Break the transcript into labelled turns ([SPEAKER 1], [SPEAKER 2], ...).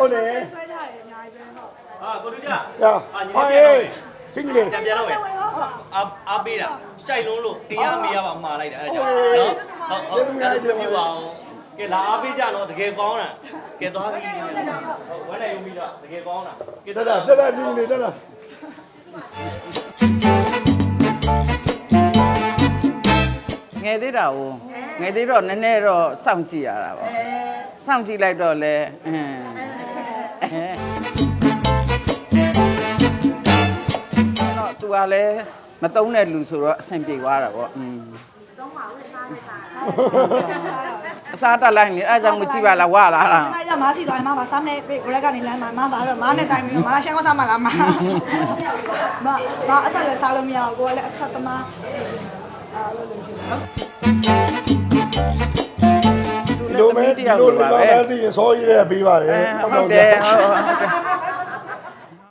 [SPEAKER 1] ဟုတ်တယ်ဆွဲကြတယ်အများကြီးပဲဟုတ်
[SPEAKER 2] ဟာကိုလူကြဟာ
[SPEAKER 3] ဟာဟေးချင်းကြီးလေပြ
[SPEAKER 2] န်ပြန်လောက်မယ်အာအားပေးတာကြိုက်လုံးလို့တရားမေးရပါမှာလိုက်တာအဲ့ဒါကြောင့်နော်ဟုတ်ဟုတ်အဲ့ဒါပြပါအောင်ကဲလာအားပေးကြတော့တကယ်ကောင်းတာကဲသွားပြီဟုတ်ဝမ်းလည်းယုံပြီးတော့တကယ်ကောင်းတာကဲတက်တာတက်တာချင်း
[SPEAKER 3] ကြီးလေတက်တာ
[SPEAKER 4] ငယ်သေးတာ哦ငယ်သေးတော့နည်းနည်းတော့စောင့်ကြည့်ရတာပေါ့စောင့်ကြည့်လိုက်တော့လဲအင်း အဲ့တော့သူကလည်းမတုံးတဲ့လူဆိုတော့အဆင်ပြေသွားတာပေါ့อืมအစားတက်လိုက်နေအဲ့ဒါကြောင့်မကြည့်ပါလားဝလာတာ
[SPEAKER 1] အဲ့ဒါမားစီသွားရင်မပါစားနေပြေကိုလက်ကနေလမ်းမှာမပါတော့မားနဲ့တိုင်ပြီးမားရှမ်းကောစားမလားမားမမအဆက်လည်းစားလို့မရဘူးကိုကလည်းအဆက်သမားအားလို့လို့ရှိတယ်ဒီ
[SPEAKER 4] လိုမဲဒီလိုလေးပါပဲ
[SPEAKER 3] သိရင်စောကြီးတဲ့ပေးပါတအဲယ်ဟုတ်တယ်ဟုတ်ဟ
[SPEAKER 4] ုတ်